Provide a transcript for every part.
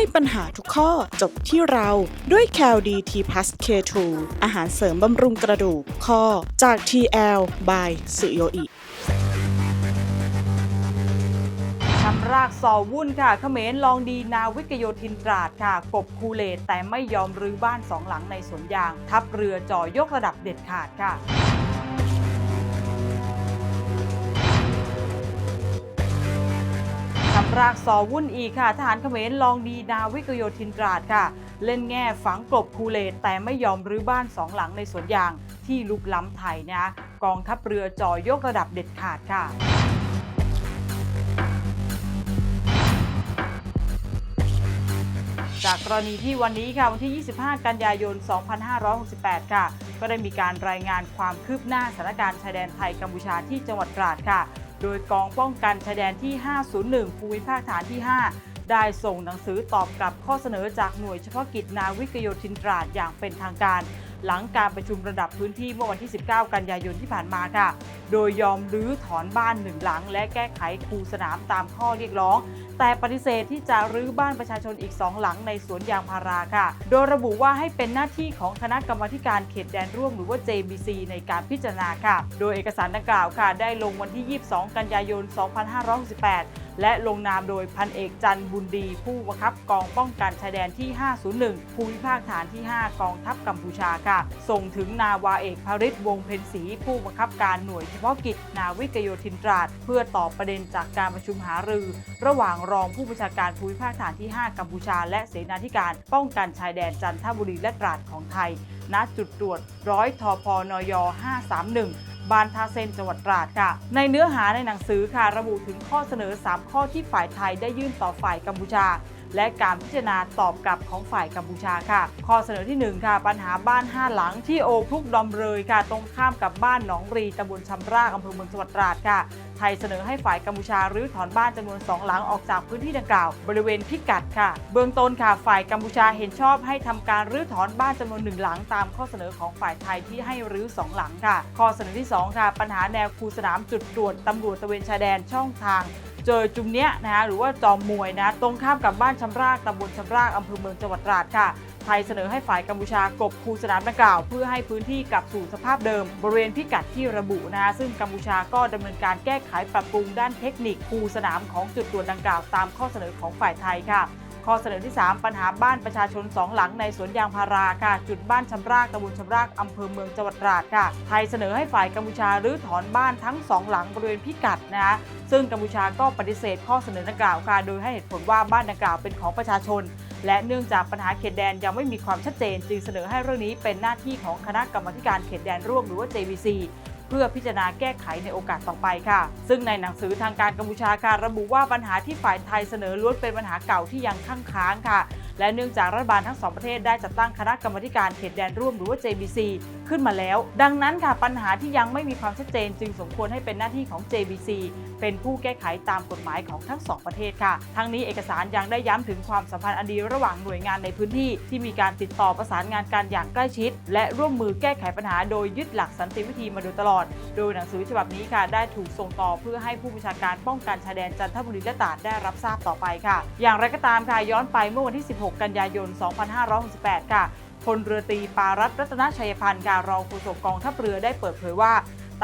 ให้ปัญหาทุกข้อจบที่เราด้วย c a l d t p l u s K2 อาหารเสริมบำรุงกระดูกข้อจาก TL by สุโยอิชำรากซอวุ่นค่ะเขมรลองดีนาวิกโยธินตราดค่ะ กบคูเลตแต่ไม่ยอมรื้อบ้านสองหลังในสวนยาง ทัพเรือจ่อยกระดับเด็ดขาดค่ะ ชำรากซอวุ่นอีกค่ะทหารเขมรลองดีนาวิกโยธินตราดค่ะ เล่นแง่ฝังกลบคูเลตแต่ไม่ยอมรื้อบ้านสองหลังในสวนยางที่ลุกล้ำไทยนะกองทัพเรือจ่อยกระดับเด็ดขาดค่ะจากกรณีที่วันนี้ค่ะวันที่ 25 กันยายน 2568 ค่ะ ก็ได้มีการรายงานความคืบหน้าสถานการณ์ชายแดนไทยกัมพูชาที่จังหวัดตราดค่ะ โดยกองป้องกันชายแดนที่ 501 ภูมิภาคฐานที่ 5 ได้ส่งหนังสือตอบกลับข้อเสนอจากหน่วยเฉพาะกิจนาวิกโยธินตราดอย่างเป็นทางการ หลังการประชุมระดับพื้นที่เมื่อวันที่ 19 กันยายนที่ผ่านมาค่ะ โดยยอมรื้อถอนบ้านหนึ่งหลัง และแก้ไขคูสนามตามข้อเรียกร้อง แต่ปฏิเสธที่จะรื้อบ้านประชาชนอีกสองหลังในสวนยางพาราค่ะ โดยระบุว่าให้เป็นหน้าที่ของคณะกรรมาธิการเขตแดนร่วมหรือว่า JBC ในการพิจารณาค่ะ โดยเอกสารดังกล่าวค่ะ ได้ลงวันที่ 22 กันยายน 2568 และลงนามโดยพันเอกจันบุญดี ผู้บังคับกองป้องกันชายแดนที่ 501 ภูมิภาคฐานที่ 5 กองทัพกัมพูชาค่ะ ส่งถึงนาวาเอกภริศวงเพ็ญศรีผู้บังคับการหน่วยเฉพาะกิจนาวิกโยธินตราด เพื่อตอบประเด็นจากการประชุมหารือ ระหว่างรองผู้บัญชาการภูมิภาคฐานที่ 5 กัมพูชา และเสนาธิการป้องกันชายแดนจันทบุรีและตราดของไทยณจุดตรวจร้อยทพนย531 บ้านทาเซนจังหวัดตราดค่ะ ในเนื้อหาในหนังสือค่ะระบุถึงข้อเสนอ 3 ข้อที่ฝ่ายไทยได้ยื่นต่อฝ่ายกัมพูชา และการพิจารณาตอบกลับของฝ่ายกัมพูชาค่ะ ข้อเสนอที่ 1 ค่ะ ปัญหาบ้าน 5 หลังที่โอพุกดอมเลยค่ะ ตรงข้ามกับบ้านหนองรีตำบลชำรากอำเภอเมืองจังหวัดตราดค่ะไทยเสนอให้ฝ่ายกัมพูชารื้อถอนบ้านจำนวน 2 หลังออกจากพื้นที่ดังกล่าว บริเวณพิกัดค่ะ เบื้องต้นค่ะ ฝ่ายกัมพูชาเห็นชอบให้ทำการรื้อถอนบ้านจำนวนหนึ่งหลังตามข้อเสนอของฝ่ายไทยที่ให้รื้อสองหลังค่ะ ข้อเสนอที่ 2 ค่ะ ปัญหาแนวคูสนามจุดตรวจตำรวจตะเวนชายแดนช่องทาง เจอจุมเนี้ยนะคะหรือว่าจอมมวยนะตรงข้ามกับบ้านชำรากตำบลชำรากอำเภอเมืองจังหวัดตราดค่ะไทยเสนอให้ฝ่ายกัมพูชากบคูสนามดังกล่าว เพื่อให้พื้นที่กลับสู่สภาพเดิม บริเวณพิกัดที่ระบุนะคะซึ่งกัมพูชาก็ดำเนินการแก้ไขปรับปรุงด้านเทคนิคคูสนามของจุดตรวจดังกล่าว ตามข้อเสนอของฝ่ายไทยค่ะ ข้อเสนอที่ 3 ปัญหาบ้านประชาชน 2 หลังในสวนยางพาราค่ะ จุดบ้านชำรากตำบลชำรากอำเภอเมืองจังหวัดตราดค่ะ ไทยเสนอให้ฝ่ายกัมพูชารื้อถอนบ้านทั้ง 2 หลังบริเวณพิกัดนะคะซึ่งกัมพูชาก็ปฏิเสธข้อเสนอดังกล่าวค่ะ โดยให้เหตุผลว่าบ้านดังกล่าวเป็นของประชาชน และเนื่องจากปัญหาเขตแดนยังไม่มีความชัดเจน จึงเสนอให้เรื่องนี้เป็นหน้าที่ของคณะกรรมการเขตแดนร่วมหรือว่า JVC เพื่อพิจารณาแก้ไขในโอกาสต่อไปค่ะ ซึ่งในหนังสือทางการกัมพูชาค่ะระบุว่าปัญหาที่ฝ่ายไทยเสนอล้วนเป็นปัญหาเก่าที่ยังค้างค้างค่ะ และเนื่องจากรัฐบาลทั้งสองประเทศได้จัดตั้งคณะกรรมการเขตแดนร่วมหรือว่า JBC ขึ้นมาแล้ว ดังนั้นค่ะปัญหาที่ยังไม่มีความชัดเจน จึงสมควรให้เป็นหน้าที่ของ JBC เป็นผู้แก้ไขตามกฎหมายของทั้งสองประเทศค่ะ ทั้งนี้เอกสารยังได้ย้ำถึงความสัมพันธ์อันดีระหว่างหน่วยงานในพื้นที่ที่มีการติดต่อประสานงานกันอย่างใกล้ชิด และร่วมมือแก้ไขปัญหาโดยยึดหลักสันติวิธีมาโดยตลอด โดยหนังสือฉบับนี้ค่ะ ได้ถูกส่งต่อเพื่อให้ผู้บัญชาการป้องกันชายแดนจันทบุรีและตราดได้รับทราบต่อไปค่ะ อย่างไรก็ตามค่ะย้อนไปเมื่อวันที่ 16กันยายน 2568 ค่ะพลเรือตีปารัตรัตนชัยพันธ์ค่ะรองโฆษกกองทัพเรือได้เปิดเผยว่า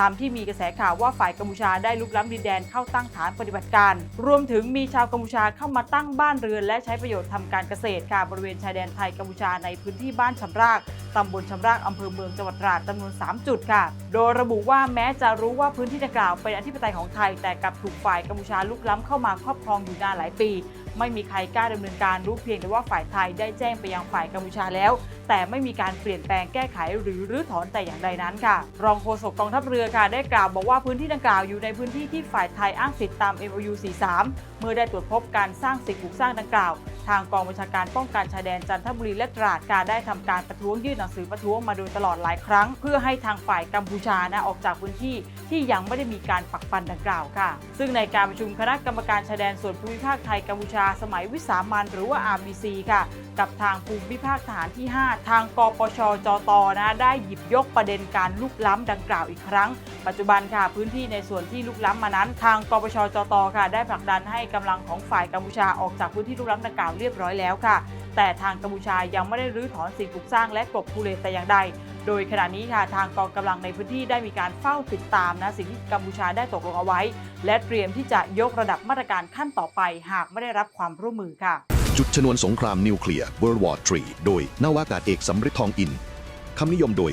ตามที่มีกระแสข่าวว่าฝ่ายกัมพูชาได้ลุกล้ำดินแดนเข้าตั้งฐานปฏิบัติการ รวมถึงมีชาวกัมพูชาเข้ามาตั้งบ้านเรือนและใช้ประโยชน์ทำการเกษตรค่ะบริเวณชายแดนไทยกัมพูชาในพื้นที่บ้านชำรากตำบลชำรากอำเภอเมืองจังหวัดตราดจำนวน 3 จุดค่ะ โดยระบุว่าแม้จะรู้ว่าพื้นที่ดังกล่าวเป็นอธิปไตยของไทย แต่กลับถูกฝ่ายกัมพูชาลุกล้ำเข้ามาครอบครองอยู่นานหลายปี ไม่มีใครกล้าดำเนินการรู้เพียงแต่ว่าฝ่ายไทยได้แจ้งไปยังฝ่ายกัมพูชาแล้ว แต่ไม่มีการเปลี่ยนแปลงแก้ไขหรือรื้อถอนแต่อย่างใดนั้นค่ะ รองโฆษกกองทัพเรือค่ะได้กล่าวบอกว่าพื้นที่ดังกล่าวอยู่ในพื้นที่ที่ฝ่ายไทยอ้างสิทธิตาม MOU 43 เมื่อได้ตรวจพบการสร้างสิ่งปลูกสร้างดังกล่าว ทางกองบัญชาการป้องกันชายแดนจันทบุรีและตราดการได้ทำการประท้วงยื่นหนังสือประท้วงมาโดยตลอดหลายครั้ง เพื่อให้ทางฝ่ายกัมพูชานะออกจากพื้นที่ที่ยังไม่ได้มีการปักปันดังกล่าวค่ะ ซึ่งในการประชุมคณะกรรมการชายแดนส่วนภูมิภาคไทยกัมพูชาสมัยวิสามันหรือว่า RBC ค่ะ กับทางภูมิภาคทหารที่ 5 ทางกปชจตนะได้หยิบยกประเด็นการลุกล้ำดังกล่าวอีกครั้ง ปัจจุบันค่ะพื้นที่ในส่วนที่ลุกล้ำมานั้น ทางกปชจตค่ะ ได้ผลักดันให้กำลังของฝ่ายกัมพูชาออกจากพื้นที่ลุกล้ำดังกล่าวเรียบร้อยแล้วค่ะ แต่ทางกัมพูชายังไม่ได้รื้อถอนสิ่งปลูกสร้างและกลบภูเลแต่อย่างใด โดยขณะนี้ค่ะทางกองกำลังในพื้นที่ได้มีการเฝ้าติดตามนะสิ่งที่กัมพูชาได้ตกลงเอาไว้ และเตรียมที่จะยกระดับมาตรการขั้นต่อไป หากไม่ได้รับความร่วมมือค่ะ จุดชนวนสงครามนิวเคลียร์ World War III โดยนาวากาศเอกสำริดทองอินคำนิยมโดย